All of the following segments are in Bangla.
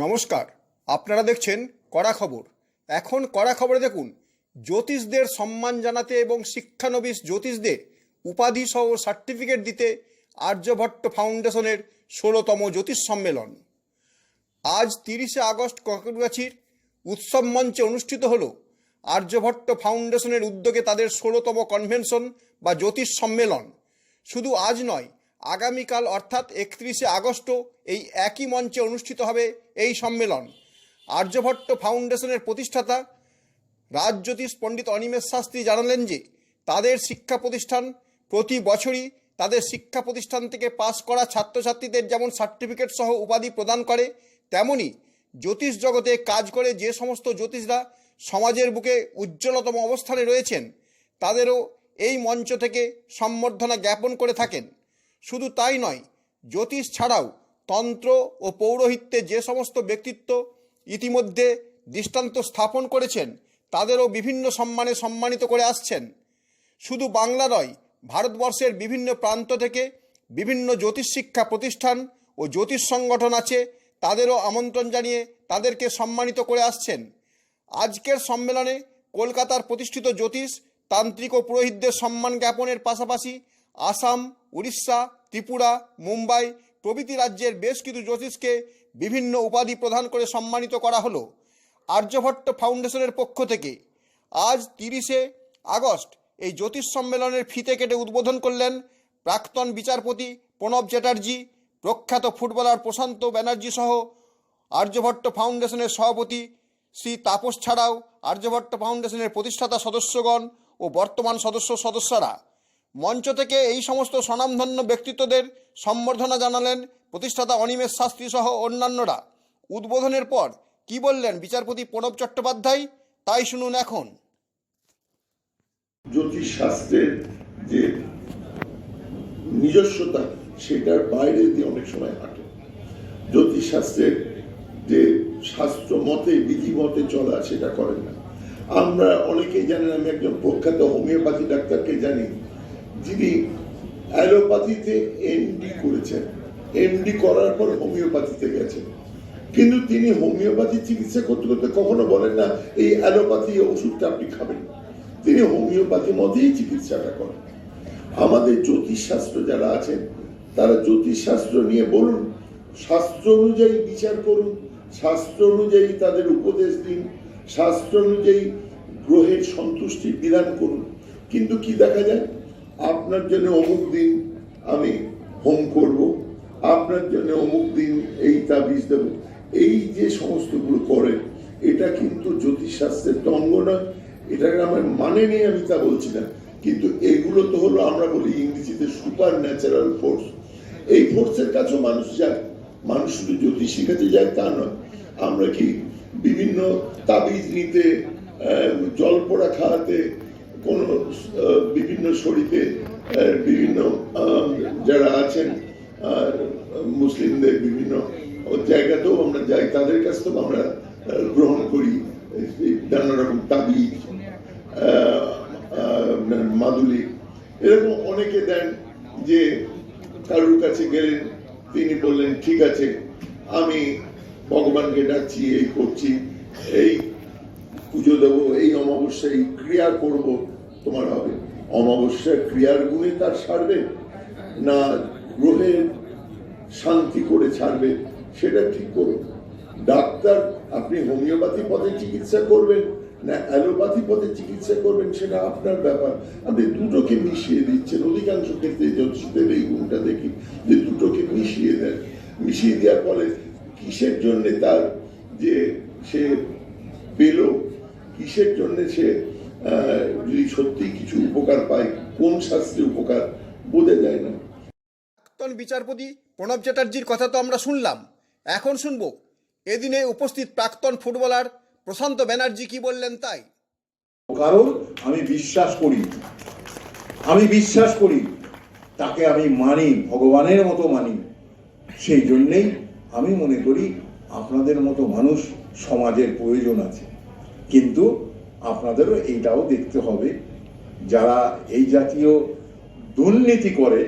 নমস্কার, আপনারা দেখছেন কড়া খবর। এখন কড়া খবরে দেখুন, জ্যোতিষদের সম্মান জানাতে এবং শিক্ষানবিশ জ্যোতিষদের উপাধি সহ সার্টিফিকেট দিতে আর্যভট্ট ফাউন্ডেশনের ষোলোতম জ্যোতিষ সম্মেলন। আজ তিরিশে আগস্ট ককরগাছির উৎসব মঞ্চে অনুষ্ঠিত হল আর্যভট্ট ফাউন্ডেশনের উদ্যোগে তাদের ষোলোতম কনভেনশন বা জ্যোতিষ সম্মেলন। শুধু আজ নয় আগামীকাল অর্থাৎ একত্রিশে আগস্টও এই একই মঞ্চে অনুষ্ঠিত হবে এই সম্মেলন। আর্যভট্ট ফাউন্ডেশনের প্রতিষ্ঠাতা রাজজ্যোতিষ পণ্ডিত অনিমেষ শাস্ত্রী জানালেন যে, তাদের শিক্ষা প্রতিষ্ঠান প্রতি বছরই তাদের শিক্ষা প্রতিষ্ঠান থেকে পাশ করা ছাত্রছাত্রীদের যেমন সার্টিফিকেট সহ উপাধি প্রদান করে, তেমনি জ্যোতিষ জগতে কাজ করে যে সমস্ত জ্যোতিষরা সমাজের বুকে উজ্জ্বলতম অবস্থানে রয়েছেন, তাদেরও এই মঞ্চ থেকে সম্বর্ধনা জ্ঞাপন করে থাকেন। শুধু তাই নয়, জ্যোতিষ ছাড়াও তন্ত্র ও পৌরোহিত্যে যে সমস্ত ব্যক্তিত্ব ইতিমধ্যে দৃষ্টান্ত স্থাপন করেছেন, তাদেরও বিভিন্ন সম্মানে সম্মানিত করে আসছেন। শুধু বাংলা নয়, ভারতবর্ষের বিভিন্ন প্রান্ত থেকে বিভিন্ন জ্যোতিষ শিক্ষা প্রতিষ্ঠান ও জ্যোতিষ সংগঠন আছে, তাদেরও আমন্ত্রণ জানিয়ে তাদেরকে সম্মানিত করে আসছেন। আজকের সম্মেলনে কলকাতার প্রতিষ্ঠিত জ্যোতিষ, তান্ত্রিক ও পুরোহিতদের সম্মান জ্ঞাপনের পাশাপাশি আসাম, উড়িষ্যা, ত্রিপুরা, মুম্বাই প্রভৃতি রাজ্যের বেশ কিছু জ্যোতিষকে বিভিন্ন উপাধি প্রদান করে সম্মানিত করা হলো। আর্যভট্ট ফাউন্ডেশনের পক্ষ থেকে আজ তিরিশে আগস্ট এই জ্যোতিষ সম্মেলনের ফিতে কেটে উদ্বোধন করলেন প্রাক্তন বিচারপতি প্রণব চ্যাটার্জি, প্রখ্যাত ফুটবলার প্রশান্ত ব্যানার্জি সহ আর্যভট্ট ফাউন্ডেশনের সভাপতি শ্রী তাপস ছাড়াও আর্যভট্ট ফাউন্ডেশনের প্রতিষ্ঠাতা সদস্যগণ ও বর্তমান সদস্য সদস্যরা। মঞ্চ থেকে এই সমস্ত স্বনামধন্য ব্যক্তিত্বদের সম্বর্ধনা জানালেন প্রতিষ্ঠাতা অনিমেষ শাস্ত্রী সহ অন্যান্যরা। উদ্বোধনের পর কি বললেন বিচারপতি প্রণব চট্টোপাধ্যায়? তাই শুনুন এখন। জ্যোতিষ শাস্ত্রের যে নিজস্বতা, সেটার বাইরে দিয়ে অনেক সময় হাঁটে। জ্যোতিষ শাস্ত্রের যে শাস্ত্র মতে, বিধি মতে চলা, সেটা করেন না। আমরা অনেকেই জানেন আমি একজন প্রখ্যাত হোমিওপ্যাথি ডাক্তারকে জানি যিনি অ্যালোপ্যাথিতে এমডি করেছেন। এমডি করার পর হোমিওপ্যাথিতে গেছেন। কিন্তু তিনি হোমিওপ্যাথি চিকিৎসা করতে করতে কখনো বলেন না, এই অ্যালোপ্যাথি ওষুধটা আপনি খাবেন। তিনি হোমিওপ্যাথি মতেই চিকিৎসাটা করেন। আমাদের জ্যোতিষশাস্ত্র যারা আছেন, তারা জ্যোতিষশাস্ত্র নিয়ে বলুন, শাস্ত্র অনুযায়ী বিচার করুন, শাস্ত্র অনুযায়ী তাদের উপদেশ দিন, শাস্ত্র অনুযায়ী গ্রহের সন্তুষ্টির বিধান করুন। কিন্তু কি দেখা যায়? আপনার জন্য অমুক দিন আমি হোম করব, আপনার জন্য অমুক দিন এই তাবিজ দেব। এই যে সমস্তগুলো করেন, এটা কিন্তু জ্যোতিষশাস্ত্রের তঙ্গ নয়, এটাকে আমার মানে নেই আমি তা বলছি না। কিন্তু এগুলো তো হলো আমরা বলি ইংরেজিতে সুপার ন্যাচারাল ফোর্স এই ফোর্সের কাছেও মানুষ যায়, মানুষ শুধু জ্যোতিষীর কাছে যায়, তা নয়। আমরা কি বিভিন্ন তাবিজ নিতে জল পোড়া খাওয়াতে কোন বিভিন্ন আহ, বিভিন্ন যারা আছেন মুসলিমদের বিভিন্ন জায়গাতেও আমরা যাই তাদের কাছ থেকেও আমরা গ্রহণ করি। নানা রকম আহ, মাদুলি। এরকম অনেকে দেন যে কারুর কাছে গেলেন তিনি বললেন ঠিক আছে আমি ভগবানকে ডাকছি এই করছি। এই পুজো দেবো, এই অমাবস্যায় এই ক্রিয়া করব, তোমার হবে। অমাবস্যার ক্রিয়ার গুণে তার সারবে না গ্রহের শান্তি করে ছাড়বে, সেটা ঠিক করুন ডাক্তার, আপনি হোমিওপ্যাথি পথে চিকিৎসা করবেন, না অ্যালোপ্যাথি পদে চিকিৎসা করবেন, সেটা আপনার ব্যাপার। আপনি দুটোকে মিশিয়ে দিচ্ছেন, অধিকাংশ ক্ষেত্রে জ্যোতিষদের এই গুণটা দেখি, যে দুটোকে মিশিয়ে দেন মিশিয়ে দেওয়ার ফলে কিসের জন্যে তার যে সে পেল কিসের জন্য সে যদি সত্যি কিছু উপকার পায় কোন শাস্ত্রে উপকার বোঝা যায় না। প্রাক্তন বিচারপতি প্রণব চ্যাটার্জির কথা তো আমরা শুনলাম। এখন শুনব এদিনে উপস্থিত প্রাক্তন ফুটবলার প্রশান্ত ব্যানার্জি কি বললেন তাই? কারণ আমি বিশ্বাস করি আমি বিশ্বাস করি তাকে আমি মানি ভগবানের মতো মানি। সেই জন্যেই আমি মনে করি আপনাদের মতো মানুষ সমাজের প্রয়োজন আছে। কিন্তু আপনাদেরও এইটাও দেখতে হবে, যারা এই জাতীয় দুর্নীতি করে,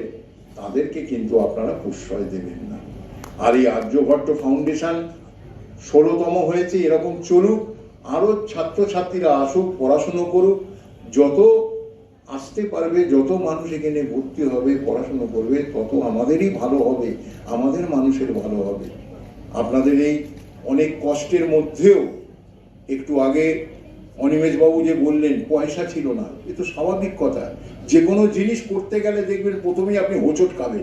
তাদেরকে কিন্তু আপনারা প্রশ্রয় দেবেন না। আর এই আর্যভট্ট ফাউন্ডেশন ষোলোতম হয়েছে, এরকম চলুক, আরও ছাত্রছাত্রীরা আসুক, পড়াশুনো করুক, যত আসতে পারবে, যত মানুষ এখানে ভর্তি হবে, পড়াশুনো করবে, তত আমাদেরই ভালো হবে, আমাদের মানুষের ভালো হবে। আপনাদের এই অনেক কষ্টের মধ্যেও একটু আগে অনিমেষবাবু যে বললেন, পয়সা ছিল না, এ তো স্বাভাবিক কথা। যে কোনো জিনিস করতে গেলে দেখবেন প্রথমেই আপনি হোঁচট খাবেন।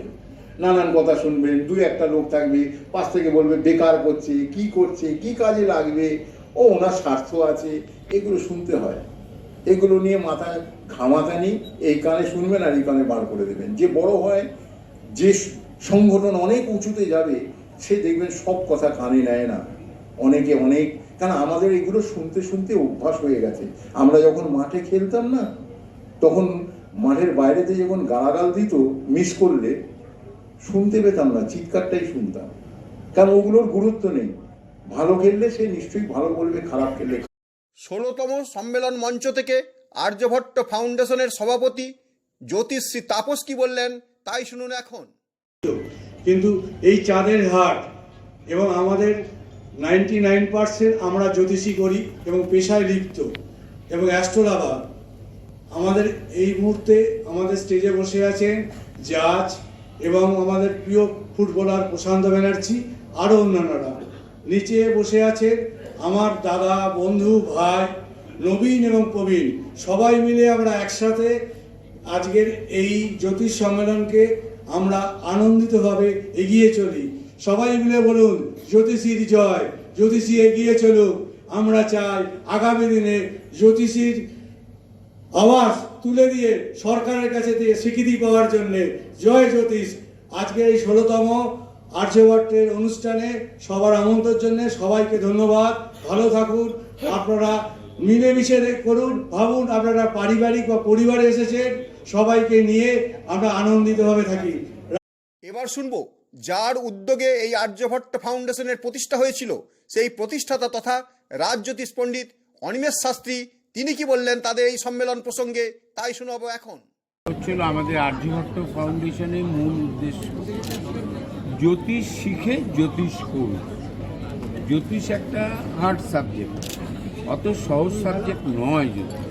নানান কথা শুনবেন, দুই একটা লোক থাকবে, পাশ থেকে বলবে, বেকার করছে, কি করছে, কি কাজে লাগবে? ও, ওনার স্বার্থ আছে, এগুলো শুনতে হয়। এগুলো নিয়ে মাথায় ঘামাতানি এই কানে শুনবেন আর এই কানে বার করে দেবেন। যে বড় হয়, যে সংগঠন অনেক উঁচুতে যাবে, সে দেখবেন সব কথা কানে নেয় না। অনেকে অনেক কারণ আমাদের এগুলো শুনতে শুনতে অভ্যাস হয়ে গেছে। আমরা যখন মাঠে খেলতাম না তখন মাঠের বাইরেতে যখন গালাগাল দিত মিস করলে শুনতে পেতাম না চিৎকারটাই শুনতাম। কারণ ওগুলোর গুরুত্ব নেই। ভালো খেললে সে নিশ্চয়ই ভালো বলবে খারাপ খেললে ষোলোতম সম্মেলন মঞ্চ থেকে আর্যভট্ট ফাউন্ডেশনের সভাপতি জ্যোতিষশ্রী তাপস কি বললেন তাই শুনুন এখন। কিন্তু এই চাঁদের হাট এবং আমাদের নাইনটি নাইন পার্সেন্ট আমরা জ্যোতিষী করি এবং পেশায় লিপ্ত। এবং অ্যাস্ট্রোলাভার আমাদের এই মুহূর্তে আমাদের স্টেজে বসে আছেন জাজ এবং আমাদের প্রিয় ফুটবলার প্রশান্ত ব্যানার্জি, আরও অন্যান্যরা। নিচে বসে আছেন আমার দাদা, বন্ধু, ভাই, নবীন এবং প্রবীণ। সবাই মিলে আমরা একসাথে আজকের এই জ্যোতিষ সম্মেলনকে আমরা আনন্দিতভাবে এগিয়ে চলি। সবাই মিলে বলুন জ্যোতিষীর জয় জ্যোতিষী এগিয়ে চলুক। আমরা চাই আগামী দিনে জ্যোতিষীর আওয়াজ তুলে দিয়ে সরকারের কাছে দিয়ে স্বীকৃতি পাওয়ার জন্য জয় জ্যোতিষ। আজকে এই ষোলোতম আর্যভট্টের অনুষ্ঠানে সবার আমন্ত্রণের জন্য সবাইকে ধন্যবাদ। ভালো থাকুন, আপনারা মিলেমিশে করুন, ভাবুন আপনারা পারিবারিক বা পরিবারে এসেছেন, সবাইকে নিয়ে আমরা আনন্দিতভাবে থাকি। এবার শুনব যার উদ্যোগে এই আর্যভট্ট ফাউন্ডেশনের প্রতিষ্ঠা হয়েছিল, সেই প্রতিষ্ঠাতা তথা রাজজ্যোতিষ পণ্ডিত অনিমেষ শাস্ত্রী, তিনি কি বললেন তাদের এই সম্মেলন প্রসঙ্গে, তাই শোনাবো এখন। হচ্ছিল আমাদের আর্যভট্ট ফাউন্ডেশনের মূল উদ্দেশ্য। জ্যোতিষ শিখে জ্যোতিষ করুন। জ্যোতিষ একটা হার্ড সাবজেক্ট অত সহজ সাবজেক্ট নয় জ্যোতিষ।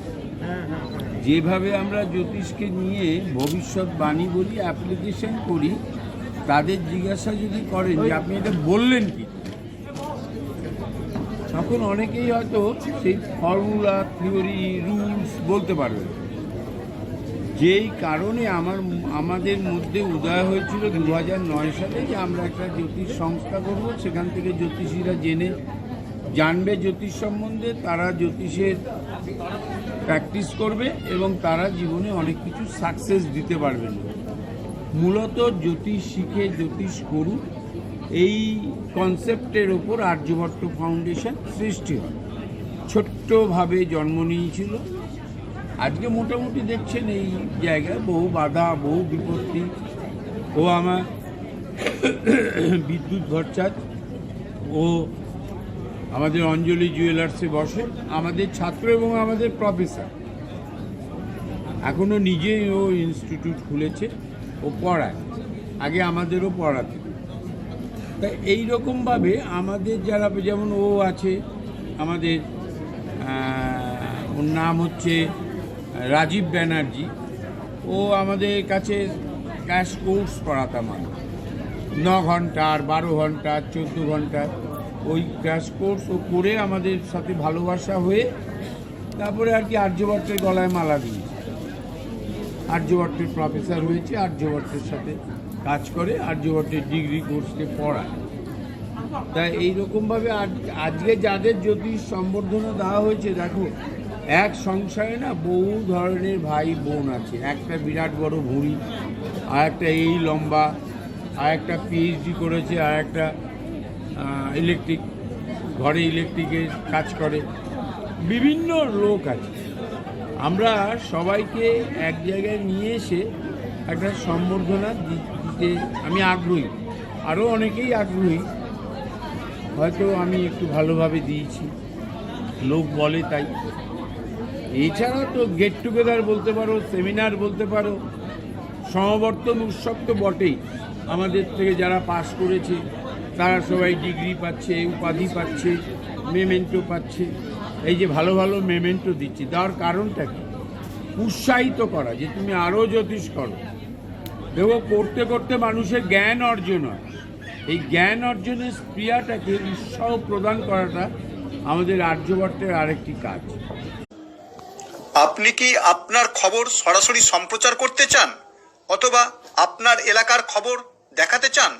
যেভাবে আমরা জ্যোতিষকে নিয়ে ভবিষ্যৎবাণী বলি অ্যাপ্লিকেশন করি তাদের জিজ্ঞাসা যদি করেন যে আপনি এটা বললেন কি? তখন অনেকেই হয়তো সেই ফর্মুলা থিওরি রুলস বলতে পারবে যেই কারণে আমার, আমাদের মধ্যে উদয় হয়েছিল দু নয় সালে যে আমরা একটা জ্যোতিষ সংস্থা করব, সেখান থেকে জ্যোতিষীরা জেনে জানবে জ্যোতিষ সম্বন্ধে, তারা জ্যোতিষের প্র্যাকটিস করবে এবং তারা জীবনে অনেক কিছু সাকসেস দিতে পারবেন। মূলত জ্যোতিষ শিখে, জ্যোতিষ করুন এই কনসেপ্টের ওপর আর্যভট্ট ফাউন্ডেশন সৃষ্টি হয়। ছোট্টভাবে জন্ম নিয়েছিল। আজকে মোটামুটি দেখছেন এই জায়গায় বহু বাধা, বহু বিপত্তি। ও আমার বিদ্যুৎ ভট্টাচ ও আমাদের অঞ্জলি জুয়েলার্সে বসে, আমাদের ছাত্র এবং আমাদের প্রফেসর এখনও নিজেই ও ইনস্টিটিউট খুলেছে। ও পড়ায়। আগে আমাদেরও পড়াতে। তা এইরকমভাবে আমাদের যারা যেমন ও আছে, আমাদের ওর নাম হচ্ছে রাজীব ব্যানার্জি। ও আমাদের কাছে ক্যাশ কোর্স পড়াতাম আমি ন ঘণ্টা আর বারো ঘণ্টা চোদ্দ ঘণ্টা। ওই ক্র্যাশ কোর্স ও করে আমাদের সাথে ভালোবাসা হয়ে তারপরে আর কি আর্যভট্টের গলায় মালা দিয়েছে। আর্যভট্টের প্রফেসর হয়েছে, আর্যভট্টের সাথে কাজ করে, আর্যভট্টের ডিগ্রি কোর্সকে পড়ায়। তা এইরকমভাবে আজ- আজকে যাদের জ্যোতিষ সম্বর্ধনা দেওয়া হয়েছে, দেখো, এক সংসারে না বহু ধরনের ভাই বোন আছে। একটা বিরাট বড় ভুঁড়ি আর একটা এই লম্বা, আর একটা পিএইচডি করেছে, আর একটা ইলেকট্রিক ঘরে ইলেকট্রিকের কাজ করে। বিভিন্ন লোক আছে। আমরা সবাইকে এক জায়গায় নিয়ে এসে একটা সম্বর্ধনা দিতে আমি আগ্রহী। আরও অনেকেই আগ্রহী। হয়তো আমি একটু ভালোভাবে দিয়েছি। লোক বলে তাই। এছাড়া তো গেট টুগেদার বলতে পারো সেমিনার বলতে পারো, সমাবর্তন উৎসব তো বটেই। আমাদের থেকে যারা পাশ করেছে, তারা সবাই ডিগ্রি পাচ্ছে, উপাধি পাচ্ছে মেমেন্টো পাচ্ছে। এই যে ভালো ভালো মেমেন্টো দিচ্ছি দেওয়ার কারণটা কি? উৎসাহিত করা, যে তুমি আরও জ্যোতিষ করো। দেখো, করতে করতে মানুষের জ্ঞান অর্জন হয়। এই জ্ঞান অর্জনের স্প্রিয়াটাকে উৎসাহ প্রদান করাটা আমাদের আর্যভট্টের আরেকটি কাজ। আপনি কি আপনার খবর সরাসরি সম্প্রচার করতে চান? অথবা আপনার এলাকার খবর দেখাতে চান?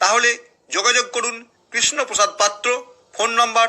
তাহলে যোগাযোগ করুন Krishnaprasad Patra, phone number